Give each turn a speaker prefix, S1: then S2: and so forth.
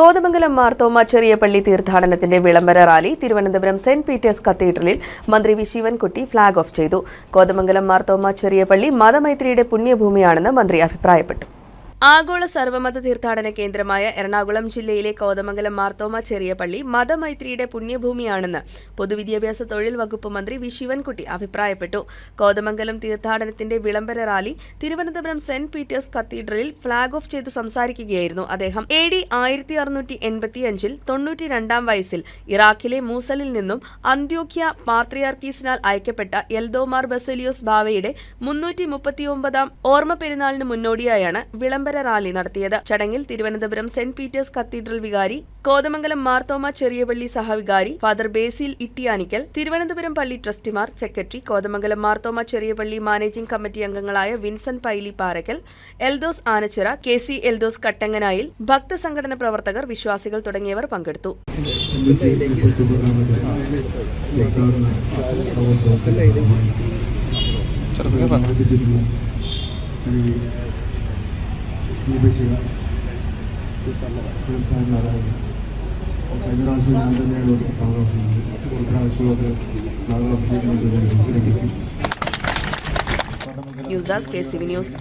S1: കോതമംഗലം മാർത്തോമ ചെറിയ പള്ളി തീർത്ഥാടനത്തിന്റെ വിളംബര റാലി തിരുവനന്തപുരം സെന്റ് പീറ്റേഴ്സ് കത്തീഡ്രലിൽ മന്ത്രി വി ശിവൻകുട്ടി ഫ്ളാഗ് ഓഫ് ചെയ്തു. കോതമംഗലം മാർത്തോമ ചെറിയ പള്ളി മതമൈത്രിയുടെ പുണ്യഭൂമിയാണെന്ന് മന്ത്രി അഭിപ്രായപ്പെട്ടു. ആഗോള സർവമത തീർത്ഥാടന കേന്ദ്രമായ എറണാകുളം ജില്ലയിലെ കോതമംഗലം മാർത്തോമ ചെറിയ പള്ളി മതമൈത്രിയുടെ പുണ്യഭൂമിയാണെന്ന് പൊതുവിദ്യാഭ്യാസ തൊഴിൽ വകുപ്പ് മന്ത്രി വി ശിവൻകുട്ടി അഭിപ്രായപ്പെട്ടു. കോതമംഗലം തീർത്ഥാടനത്തിന്റെ വിളംബര റാലി തിരുവനന്തപുരം സെന്റ് പീറ്റേഴ്സ് കത്തീഡ്രലിൽ ഫ്ളാഗ് ഓഫ് ചെയ്ത് സംസാരിക്കുകയായിരുന്നു അദ്ദേഹം. എ ഡി ആയിരത്തി അറുന്നൂറ്റി തൊണ്ണൂറ്റി രണ്ടാം വയസ്സിൽ ഇറാഖിലെ മൂസലിൽ നിന്നും അന്ത്യോക്യ പാത്രിയാർക്കീസിനാൽ അയക്കപ്പെട്ട എൽദോമാർ ബസലിയോസ് ബാവയുടെ മുന്നൂറ്റി മുപ്പത്തിയൊമ്പതാം ഓർമ്മ പെരുന്നാളിന് മുന്നോടിയായാണ് വിളംബര റാലി നടത്തിയത്. ചടങ്ങിൽ തിരുവനന്തപുരം സെന്റ് പീറ്റേഴ്സ് കത്തീഡ്രൽ വികാരി കോതമംഗലം മാർത്തോമ ചെറിയപള്ളി സഹവികാരി ഫാദർ ബേസിൽ ഇട്ടിയാനിക്കൽ തിരുവനന്തപുരം പള്ളി ട്രസ്റ്റിമാർ secretary Kothamangalam Marthoma Cheriyapalli managing committee അംഗങ്ങളായ Vincent Paily Parakkal Eldhose Anachira K C Eldhose Kattanganayil ഭക്തസംഘടന പ്രവർത്തകർ വിശ്വാസികൾ തുടങ്ങിയവർ പങ്കെടുത്തു.
S2: എന്റെ ദീപശിഖ തീർത്ഥാടന റാലി കഴിഞ്ഞ പ്രാവശ്യം ഞാൻ തന്നെയാണ് ഒരു ഭാഗം ചെയ്തത് ഇപ്രാവശ്യം അത് ഭാഗം ചെയ്യുന്നതിന് അവസരം കിട്ടി
S1: news desk K C V news.